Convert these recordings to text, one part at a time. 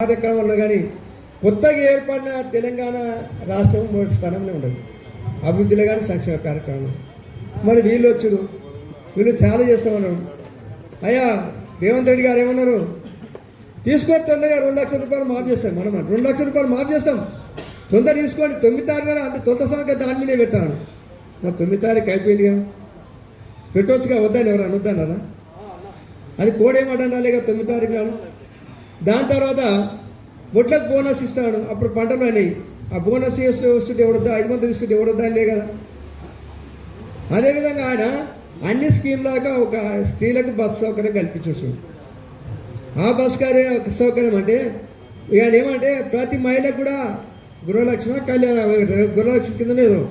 కార్యక్రమంలో కానీ కొత్తగా ఏర్పడిన తెలంగాణ రాష్ట్రం మొదటి స్థానంలో ఉండదు అభివృద్ధిలో కానీ సంక్షేమ కార్యక్రమం మరి వీళ్ళు వచ్చుడు వీళ్ళు చాలా చేస్తామన్నారు అయ్యా రేవంత్ రెడ్డి గారు ఏమన్నారు? తీసుకోండి తొందరగా రెండు లక్షల రూపాయలు మాఫ్ చేస్తాం మనం రెండు లక్షల రూపాయలు మాఫ్ చేస్తాం. తొందర తీసుకోండి. తొమ్మిది తారీఖు అంత తొంత సంఖ్య దాని మీదే పెట్టాను మరి తొమ్మిది తారీఖు అయిపోయిందిగా. పెట్టవచ్చుగా వద్దని ఎవరు అనొద్దన్నారా అది కోడేమంటారా లేక తొమ్మిది తారీఖు నాడు. దాని తర్వాత వడ్లకు బోనస్ ఇస్తాడు. అప్పుడు పంటలు అయినాయి. ఆ బోనస్ వేస్తే వస్తుంటే ఎవడొద్దా ఐదు మంది ఇస్తుంటే ఎవడొద్దా లే కదా. అదేవిధంగా ఆయన అన్ని స్కీమ్ లాగా ఒక స్త్రీలకు బస్ సౌకర్యం కల్పించవచ్చు ఆ బస్ కార్య సౌకర్యం అంటే ఇక ఏమంటే ప్రతి మహిళకు కూడా గృహలక్ష్మి కళ్యాణ గృహలక్ష్మి కింద లేదు.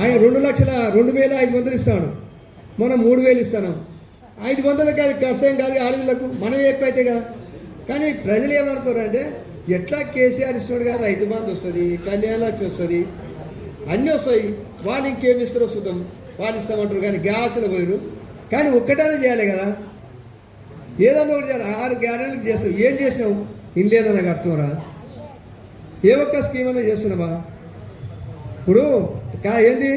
ఆయన రెండు లక్షల రెండు వేల ఐదు వందలు ఇస్తాడు. మనం మూడు వేలు ఇస్తాను ఐదు వందలు కాదు కష్టం కాదు. ఆడపిల్లకు మనం ఎక్కువైతే కదా. కానీ ప్రజలు ఏమనుకోరంటే ఎట్లా కేసీఆర్ ఇస్తాడు కానీ రైతు బంధు వస్తుంది కళ్యాణలక్ష్మి వస్తుంది అన్నీ వస్తాయి. వాళ్ళు ఇంకేమి ఇస్తారో చూద్దాం. వాళ్ళు ఇస్తామంటారు కానీ గ్యాసులు పోయారు కానీ ఒక్కటనే చేయాలి కదా. ఏదన్నా ఒకటి చేయాలి. ఆరు గ్యారెంటీలు చేస్తాం. ఏం చేసినావు ఇన్లేదో నాకు అర్థంరా ఏ ఒక్క స్కీమ్ అన్నా చేస్తున్నావా ఇప్పుడు కా ఏంది?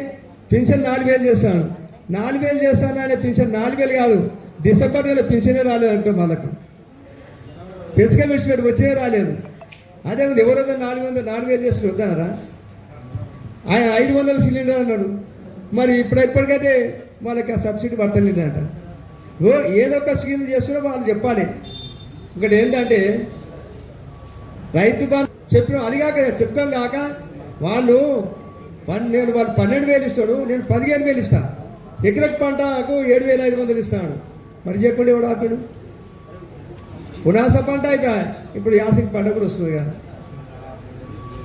పింఛన్ నాలుగు వేలు చేస్తాను. నాలుగు వేలు చేస్తాను అనే పింఛన్ నాలుగు వేలు కాదు. డిసెంబర్ నెల పింఛనే రాలేదు అనుకో వాళ్ళకు పెన్షన్ పెట్టి వచ్చే రాలేదు. అదే ఎవరైనా నాలుగు వందలు నాలుగు వేలు చేస్తున్నారు వద్దన్నారా? ఆయన ఐదు వందల సిలిండర్ అన్నాడు. మరి ఇప్పుడు ఇప్పటికైతే వాళ్ళకి ఆ సబ్సిడీ పడతలేదంట. ఓ ఏదో ఒక స్కీమ్ చేస్తున్నా వాళ్ళు చెప్పాలి. ఇక్కడ ఏంటంటే రైతు బంధు చెప్పిన అది కాక చెప్పడం కాక వాళ్ళు పన్ నేను వాళ్ళు పన్నెండు వేలు ఇస్తాడు నేను పదిహేను వేలు ఇస్తాను ఎకరకు పంటకు ఏడు వేల ఐదు వందలు ఇస్తాను మరి చెప్పండి ఎవడు ఆపాడు? పునాస పంట ఇక ఇప్పుడు యాసింగ్ పంట కూడా వస్తుంది కదా.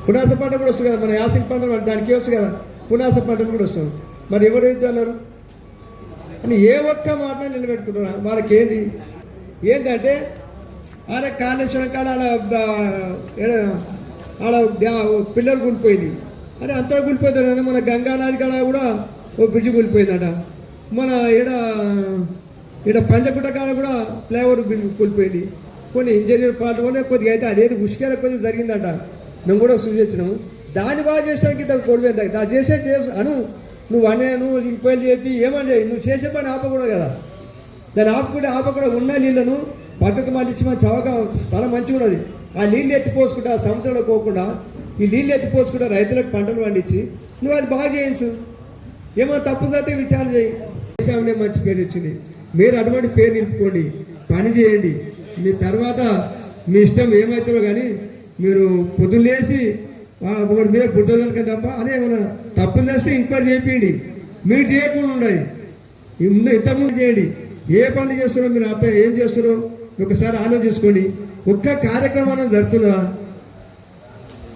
పునాస పంట కూడా వస్తుంది కదా మన యాసింగ్ పంట దానికి వచ్చు కదా పునాస పంట కూడా వస్తుంది. మరి ఎవరు అన్నారు అని ఏ ఒక్క మాట నిలబెట్టుకుంటున్నా వాళ్ళకి ఏంది ఏంటంటే ఆడ కాళేశ్వరం కాడ ఆడ పిల్లలు కూలిపోయింది. అరే అంతా కూలిపోతారు మన గంగానది కాడ కూడా ఓ బ్రిడ్జ్ కూలిపోయిందట. మన ఈడ ఈడ పంచకుట కాడ కూడా ఫ్లైఓవర్ బ్రిడ్జ్ కూలిపోయింది. కొన్ని ఇంజనీర్ పార్ట్ వల్ల కొద్దిగా అయితే అదేది ఉష్కేల కొద్దిగా జరిగిందట. మేము కూడా సూచించినాము దాన్ని బాగా చేసడానికి ఇంత కోల్పోయింది దాన్ని చేసే చేసు అను నువ్వు అనే నువ్వు ఇంక్వైరీ చెప్పి ఏమని చేయి నువ్వు చేసే పని ఆపకూడదు కదా. దాన్ని ఆపుకుంటే ఆపకుండా ఉన్న నీళ్ళను పక్కకు మళ్ళీ మన చవక స్థలం మంచిగా ఉన్నది. ఆ నీళ్ళు ఎత్తిపోసుకుంటా ఆ సముద్రంలో పోకుండా ఈ నీళ్ళు ఎత్తిపోసుకుంటా రైతులకు పంటలు పండించి నువ్వు అది బాగా చేయించు. ఏమో తప్పు జరిగితే విచారణ చేయి. దేశాన్ని మంచి పేరు వచ్చింది మీరు అటువంటి పేరు నిలుపుకోండి. పని చేయండి. మీ తర్వాత మీ ఇష్టం ఏమవుతుందో కానీ మీరు పొద్దున్న లేచి ఒకరి మీద బుడ్డలక తప్ప అదే మన తప్పులు చేస్తే ఇంక్వైరీ చేయండి. మీరు చేయకుండా ఉన్నాయి ముందు ఇంతకుముందు చేయండి. ఏ పనులు చేస్తున్నారో మీరు అర్థం ఏం చేస్తున్నారో ఒకసారి ఆలోచించుకోండి. ఒక్క కార్యక్రమాన్ని జరుగుతుందా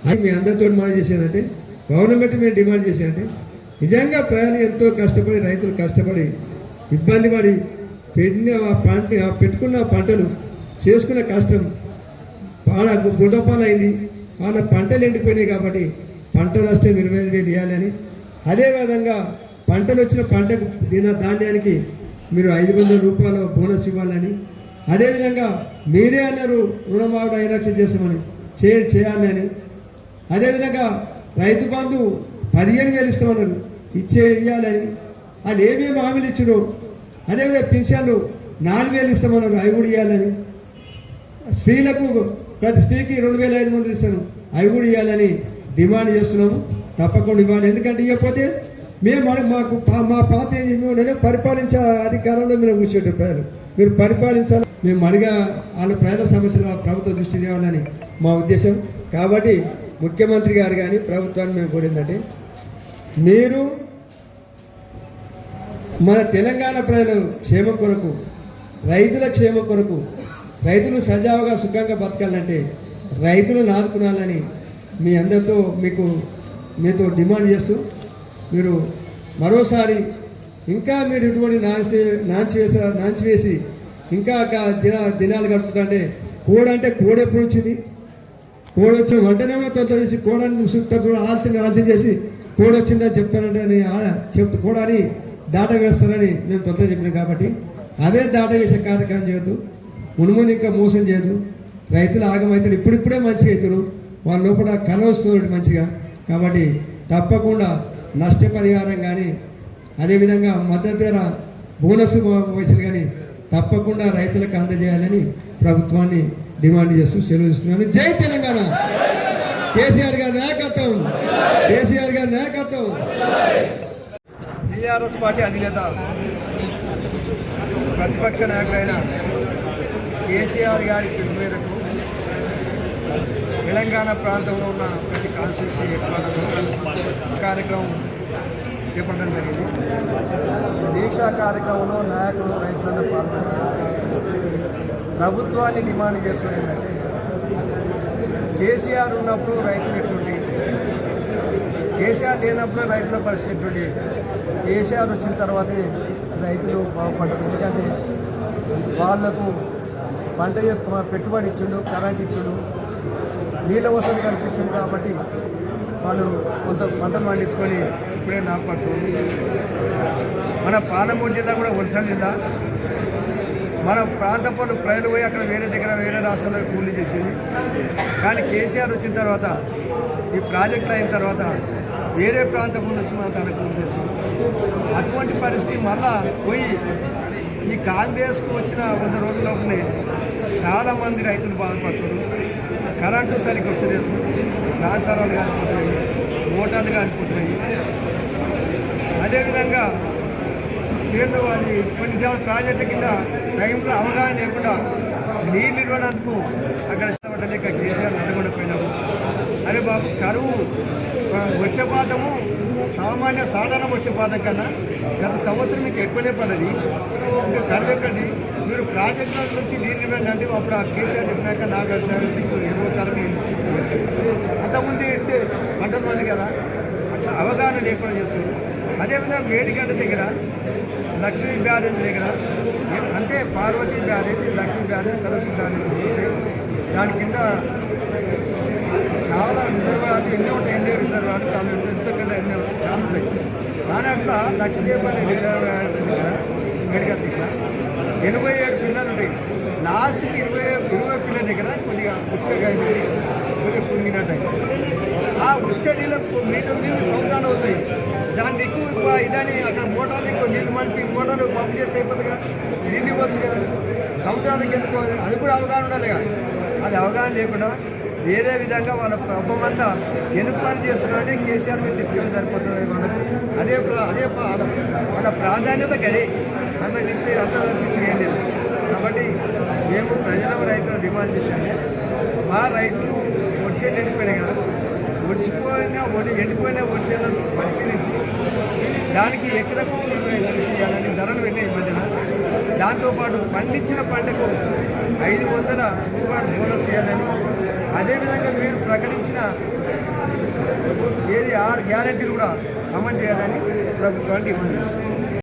అని మీ అందరితో మనం చేసేదంటే గవర్నమెంట్ మేము డిమాండ్ చేసేదంటే నిజంగా ప్రజలు ఎంతో కష్టపడి రైతులు కష్టపడి ఇబ్బంది పడి పెట్టిన ఆ పంట ఆ పెట్టుకున్న పంటలు చేసుకున్న కష్టం. వాళ్ళ బుధపాలైంది వాళ్ళ పంటలు ఎండిపోయినాయి కాబట్టి పంట నష్టం ఇరవై ఐదు వేలు ఇవ్వాలని అదేవిధంగా పంటలు వచ్చిన పంటకు దిన ధాన్యానికి మీరు ఐదు వందల రూపాయల బోనస్ ఇవ్వాలని. అదేవిధంగా మీరే అన్నారు రుణమాఫీ ఐదు లక్షలు చేస్తామని. చే చేయాలి అని. అదేవిధంగా రైతు బంధు పదిహేను వేలు ఇస్తామన్నారు. ఇచ్చే ఇవ్వాలని వాళ్ళు ఏమేమి హామీలు ఇచ్చారు అదేవిధంగా పింఛన్లు నాలుగు వేలు ఇస్తామన్నారు. అవి కూడా ఇవ్వాలని స్త్రీలకు ప్రతి స్త్రీకి రెండు వేల ఐదు వందలు ఇస్తాను. అవి కూడా ఇవ్వాలని డిమాండ్ చేస్తున్నాము. తప్పకుండా ఇవ్వాలి ఎందుకంటే ఇవ్వకపోతే మేము మన- మాకు మా పాత్ర పరిపాలించే అధికారంలో మీరు కూర్చోటం ప్రజలు. మీరు పరిపాలించాలి. మేము అడిగా వాళ్ళ ప్రజల సమస్యలు ప్రభుత్వ దృష్టి తేవాలని మా ఉద్దేశం. కాబట్టి ముఖ్యమంత్రి గారు కానీ ప్రభుత్వాన్ని మేము కోరిందంటే మీరు మన తెలంగాణ ప్రజల క్షేమం కొరకు రైతుల క్షేమం కొరకు రైతులు సజావుగా సుఖంగా బతకాలంటే రైతులను ఆదుకునాలని మీ అందరితో మీకు మీతో డిమాండ్ చేస్తూ మీరు మరోసారి ఇంకా మీరు ఇటువంటి నాంచి నాంచి వేసి నాంచి వేసి ఇంకా దిన దినాలు గడుపుతుంటే కోడంటే అంటే ఎప్పుడు వచ్చింది? కోడ వచ్చిన వెంటనే తొలత చేసి కోడని చూస్తారు ఆలస్యం ఆలస్యం చేసి కోడ వచ్చిందని చెప్తానంటే అని చెప్తూ కోడని అని దాట మేము తొలత చెప్పినాం కాబట్టి అదే దాటవేసే కార్యక్రమం చేయొద్దు. మునుముందు ఇంకా మోసం చేయదు. రైతులు ఆగమవుతారు ఇప్పుడిప్పుడే మంచిగా రైతులు వాళ్ళ లోపల కళ వస్తుంది మంచిగా. కాబట్టి తప్పకుండా నష్టపరిహారం కానీ అదేవిధంగా మద్దతు ధర బోనస్ వయసులు కానీ తప్పకుండా రైతులకు అందజేయాలని ప్రభుత్వాన్ని డిమాండ్ చేస్తూ సెలవుస్తున్నాను జై తెలంగాణ! కేసీఆర్ గారి నాయకత్వం! కేసీఆర్ గారి నాయకత్వం! టీఆర్ఎస్ పార్టీ అధినేత ప్రతిపక్ష నాయకుడైన కేసీఆర్ గారి పిలుపు మేరకు తెలంగాణ ప్రాంతంలో ఉన్న ప్రతి కాన్స్టిట్యూన్సీ హెడ్క్వార్టర్లో కార్యక్రమం చేపట్టడం జరిగింది. దీక్షా కార్యక్రమంలో నాయకులు రైతులను పాల్గొన్నారు. ప్రభుత్వాన్ని డిమాండ్ చేస్తుంది ఏంటంటే కేసీఆర్ ఉన్నప్పుడు రైతులు ఎటువంటి కేసీఆర్ లేనప్పుడు రైతుల పరిస్థితి ఎటువంటి కేసీఆర్ వచ్చిన తర్వాతే రైతులు బాగుపడ్డారు. ఎందుకంటే వాళ్ళకు పంట యొక్క పెట్టుబడి ఇచ్చిండు కరెంట్ ఇచ్చిండు నీళ్ళ వసతి కల్పించిండు కాబట్టి వాళ్ళు కొంత పంటలు పండించుకొని ఇప్పుడే నాపడుతుంది మన పాలమూరు జిల్లా కూడా వలసల జిల్లా. మన ప్రాంత పనులు ప్రజలు పోయి అక్కడ వేరే దగ్గర వేరే రాష్ట్రంలో కూలీ చేసేది. కానీ కేసీఆర్ వచ్చిన తర్వాత ఈ ప్రాజెక్టులు అయిన తర్వాత వేరే ప్రాంతం నుంచి మనం తన కూలి చేస్తాం అటువంటి పరిస్థితి మళ్ళా పోయి ఈ కాంగ్రెస్కు వచ్చిన వంద రోజుల్లోనే చాలామంది రైతులు బాధపడుతున్నారు. కరెంటు సరిగ్గా వస్తలేదు. రాసారాలు కానిపోతున్నాయి మోటార్లు కానిపోతున్నాయి అదేవిధంగా చేను వారి కొన్ని ప్రాజెక్టు కింద టైంలో అవగాహన లేకుండా నీళ్ళు ఇవ్వడానికి అక్కడ ఇష్టపడలేక కేసీఆర్ నడగొండిపోయినాము అరే బాబు కరువు వర్షపాతము సామాన్య సాధారణ వర్షపాతం కన్నా గత సంవత్సరం మీకు ఎక్కువనే పడది ఇంకా కరువు ఎక్కడి మీరు ప్రాజెక్టుల నుంచి నీళ్ళు వెళ్ళండి అప్పుడు ఆ కేసీఆర్ చెప్పినాక నాకు సార్ మీకు ఇరవై తరగతి అంతకుముందు ఇస్తే పంటలు మంది కదా అట్లా అవగాహన లేకుండా చేస్తున్నారు అదేవిధంగా మేడిగడ్డ దగ్గర లక్ష్మీ బ్యారేజ్ దగ్గర అంటే Parvati barrage Lakshmi barrage Saraswati barrage దాని కింద చాలా రిజర్వాయర్లు ఎన్నో ఉంటాయి ఎన్నో రిజర్వాయర్లు కానీ ఎంత పెద్ద ఎన్నో చాలా ఉంటాయి. కానీ అట్లా లక్ష్మీదేవి రిజర్వాయర్ దగ్గర మేడిగడ్డ దగ్గర ఎనభై ఏడు పిల్లలు ఉంటాయి. లాస్ట్కి ఇరవై ఇరవై పిల్లల దగ్గర కొద్దిగా ఉచ్చగా కనిపించి కొద్దిగా పుంగినట్టు ఆ వచ్చే నీళ్ళకు మిగతా నీళ్ళు సముద్రాలు అవుతాయి దాన్ని ఎక్కువ ఇదని అక్కడ మోటార్లు ఎక్కువ నీళ్ళు మనకి మోటార్లు పంపు చేస్తే అయిపోతుందిగా నీళ్ళు ఇవ్వచ్చు కదా. సముద్రానికి ఎందుకు అది కూడా అవగాహన ఉండాలి కదా. అది అవగాహన లేకుండా వేరే విధంగా వాళ్ళ ప్రభుత్వం అంతా ఎందుకు పని చేస్తున్నారంటే కేసీఆర్ మీద తిట్టుకొని సరిపోతుంది వాళ్ళకు. అదే అదే వాళ్ళ వాళ్ళ ప్రాధాన్యత గదే. అంత చెప్పి అంత కాబట్టి మేము ప్రజల రైతులు డిమాండ్ చేశాము. మా రైతులు వచ్చే ఎండిపోయినాయి కదా. వచ్చిపోయిన ఒడి- ఎండిపోయిన వచ్చేలను పరిశీలించి దానికి ఎకరకు ఇరవై చేయాలని ధరలు వెళ్ళే ఈ మధ్యన. దాంతోపాటు పండించిన పంటకు ఐదు వందల రూపాయలు బోనస్ చేయాలని. అదేవిధంగా మీరు ప్రకటించిన ఏది ఆరు గ్యారెంటీలు కూడా అమలు చేయాలని ప్రభుత్వాన్ని డిమాండ్